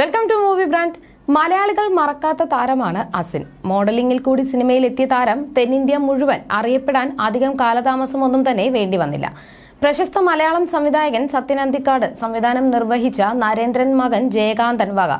Welcome to movie brand മലയാളികൾ മറക്കാത്ത താരമാണ് അസിൻ. മോഡലിംഗിൽ കൂടി സിനിമയിൽ എത്തിയ താരം തെന്നിന്ത്യ മുഴുവൻ അറിയപ്പെടാൻ അധികം കാലതാമസമൊന്നും തന്നെ വേണ്ടി വന്നില്ല. പ്രശസ്ത മലയാളം സംവിധായകൻ സത്യൻ അന്തിക്കാട് സംവിധാനം നിർവഹിച്ച നരേന്ദ്രൻ മകൻ ജയകാന്തൻ വക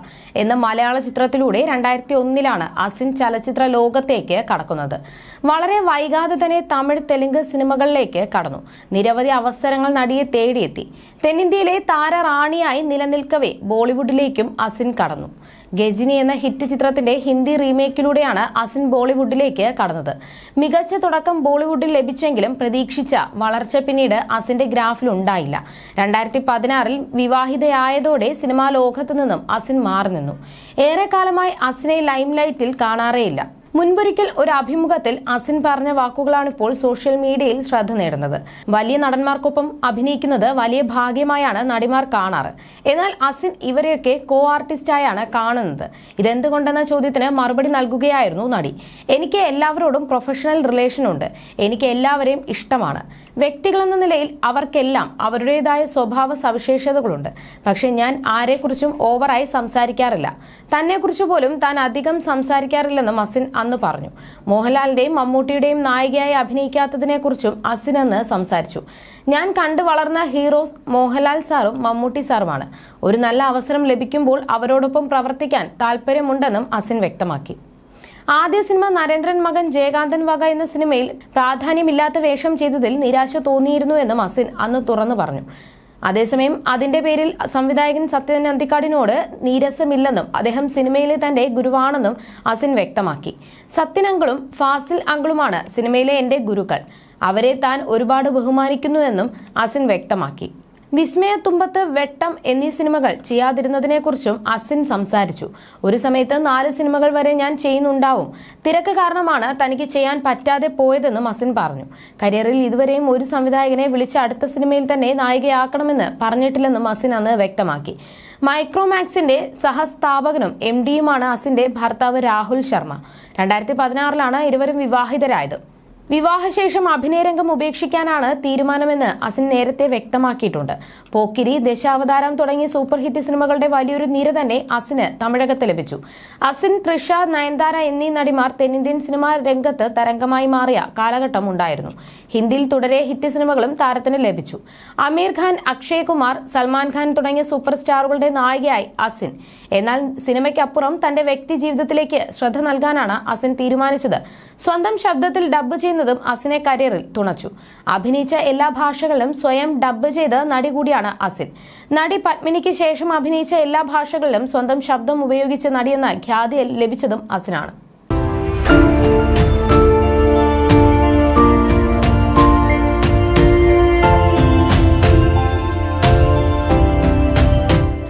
എന്ന മലയാള ചിത്രത്തിലൂടെ രണ്ടായിരത്തി ഒന്നിലാണ് അസിൻ ചലച്ചിത്ര ലോകത്തേക്ക് കടക്കുന്നത്. വളരെ വൈകാതെ തന്നെ തമിഴ് തെലുങ്ക് സിനിമകളിലേക്ക് കടന്നു. നിരവധി അവസരങ്ങൾ നടിയെ തേടിയെത്തി. തെന്നിന്ത്യയിലെ താര റാണിയായി നിലനിൽക്കവേ ബോളിവുഡിലേക്കും അസിൻ കടന്നു. ഗജിനി എന്ന ഹിറ്റ് ചിത്രത്തിന്റെ ഹിന്ദി റീമേക്കിലൂടെയാണ് അസിൻ ബോളിവുഡിലേക്ക് കടന്നത്. മികച്ച തുടക്കം ബോളിവുഡിൽ ലഭിച്ചെങ്കിലും പ്രതീക്ഷിച്ച വളർച്ച പിന്നീട് അസിന്റെ ഗ്രാഫിൽ ഉണ്ടായില്ല. രണ്ടായിരത്തി പതിനാറിൽ വിവാഹിതയായതോടെ സിനിമാ ലോകത്തു നിന്നും അസിൻ മാറി നിന്നു. ഏറെക്കാലമായി അസിനെ ലൈംലൈറ്റിൽ കാണാറേയില്ല. മുൻപൊരിക്കൽ ഒരു അഭിമുഖത്തിൽ അസിൻ പറഞ്ഞ വാക്കുകളാണ് ഇപ്പോൾ സോഷ്യൽ മീഡിയയിൽ ശ്രദ്ധ നേടുന്നത്. വലിയ നടന്മാർക്കൊപ്പം അഭിനയിക്കുന്നത് വലിയ ഭാഗ്യമായാണ് നടിമാർ കാണാറ്. എന്നാൽ അസിൻ ഇവരെയൊക്കെ കോ ആർട്ടിസ്റ്റായാണ് കാണുന്നത്. ഇതെന്തുകൊണ്ടെന്ന ചോദ്യത്തിന് മറുപടി നൽകുകയായിരുന്നു നടി. എനിക്ക് എല്ലാവരോടും പ്രൊഫഷണൽ റിലേഷൻ ഉണ്ട്. എനിക്ക് എല്ലാവരെയും ഇഷ്ടമാണ്. വ്യക്തികളെന്ന നിലയിൽ അവർക്കെല്ലാം അവരുടേതായ സ്വഭാവ സവിശേഷതകളുണ്ട്. പക്ഷെ ഞാൻ ആരെക്കുറിച്ചും ഓവറായി സംസാരിക്കാറില്ല. തന്നെക്കുറിച്ച് പോലും താൻ അധികം സംസാരിക്കാറില്ലെന്നും അസിൻ അന്ന് പറഞ്ഞു. മോഹൻലാലിന്റെയും മമ്മൂട്ടിയുടെയും നായികയായി അഭിനയിക്കാത്തതിനെക്കുറിച്ചും അസിൻ അന്ന് സംസാരിച്ചു. ഞാൻ കണ്ടു വളർന്ന ഹീറോസ് മോഹൻലാൽ സാറും മമ്മൂട്ടി സാറുമാണ്. ഒരു നല്ല അവസരം ലഭിക്കുമ്പോൾ അവരോടൊപ്പം പ്രവർത്തിക്കാൻ താല്പര്യമുണ്ടെന്നും അസിൻ വ്യക്തമാക്കി. ആദ്യ സിനിമ നരേന്ദ്രൻ മകൻ ജയകാന്തൻ വക എന്ന സിനിമയിൽ പ്രാധാന്യമില്ലാത്ത വേഷം ചെയ്തതിൽ നിരാശ തോന്നിയിരുന്നു എന്നും അസിൻ അന്ന് തുറന്നു പറഞ്ഞു. അതേസമയം അതിന്റെ പേരിൽ സംവിധായകൻ സത്യൻ അന്തിക്കാടിനോട് നീരസമില്ലെന്നും അദ്ദേഹം സിനിമയിലെ തന്റെ ഗുരുവാണെന്നും അസിൻ വ്യക്തമാക്കി. സത്യൻ അങ്കിളും ഫാസിൽ അങ്കിളുമാണ് സിനിമയിലെ എന്റെ ഗുരുക്കൾ. അവരെ താൻ ഒരുപാട് ബഹുമാനിക്കുന്നുവെന്നും അസിൻ വ്യക്തമാക്കി. വിസ്മയത്തുമ്പത്ത് വെട്ടം എന്നീ സിനിമകൾ ചെയ്യാതിരുന്നതിനെക്കുറിച്ചും അസിൻ സംസാരിച്ചു. ഒരു സമയത്ത് നാല് സിനിമകൾ വരെ ഞാൻ ചെയ്യുന്നുണ്ടാവും. തിരക്ക് കാരണമാണ് തനിക്ക് ചെയ്യാൻ പറ്റാതെ പോയതെന്നും അസിൻ പറഞ്ഞു. കരിയറിൽ ഇതുവരെയും ഒരു സംവിധായകനെ വിളിച്ച് അടുത്ത സിനിമയിൽ തന്നെ നായികയാക്കണമെന്ന് പറഞ്ഞിട്ടില്ലെന്നും അസിൻ അന്ന് വ്യക്തമാക്കി. മൈക്രോമാക്സിന്റെ സഹസ്ഥാപകനും എം ഡിയുമാണ് അസിന്റെ ഭർത്താവ് രാഹുൽ ശർമ്മ. രണ്ടായിരത്തി പതിനാറിലാണ് ഇരുവരും വിവാഹിതരായത്. വിവാഹശേഷം അഭിനയരംഗം ഉപേക്ഷിക്കാനാണ് തീരുമാനമെന്ന് അസിൻ നേരത്തെ വ്യക്തമാക്കിയിട്ടുണ്ട്. പോക്കിരി ദശാവതാരം തുടങ്ങിയ സൂപ്പർ ഹിറ്റ് സിനിമകളുടെ വലിയൊരു നിര തന്നെ അസിന് തമിഴകത്ത് ലഭിച്ചു. അസിൻ തൃഷ നയൻതാര എന്നീ നടിമാർ തെന്നിന്ത്യൻ സിനിമാ രംഗത്ത് തരംഗമായി മാറിയ കാലഘട്ടം ഉണ്ടായിരുന്നു. ഹിന്ദിയിൽ തുടരെ ഹിറ്റ് സിനിമകളും താരത്തിന് ലഭിച്ചു. അമീർ ഖാൻ അക്ഷയ് കുമാർ സൽമാൻ ഖാൻ തുടങ്ങിയ സൂപ്പർ സ്റ്റാറുകളുടെ നായികയായി അസിൻ. എന്നാൽ സിനിമയ്ക്കപ്പുറം തന്റെ വ്യക്തി ജീവിതത്തിലേക്ക് ശ്രദ്ധ നൽകാനാണ് അസിൻ തീരുമാനിച്ചത്. സ്വന്തം ശബ്ദത്തിൽ ഡബ്ബ് ചെയ്യുന്നതും അസിനെ കരിയറിൽ തുണച്ചു. അഭിനയിച്ച എല്ലാ ഭാഷകളിലും സ്വയം ഡബ്ബ് ചെയ്ത് നടി കൂടിയാണ് അസിൻ. നടി പത്മിനിക്ക് ശേഷം അഭിനയിച്ച എല്ലാ ഭാഷകളിലും സ്വന്തം ശബ്ദം ഉപയോഗിച്ച് നടിയെന്ന ഖ്യാതി ലഭിച്ചതും അസിനാണ്.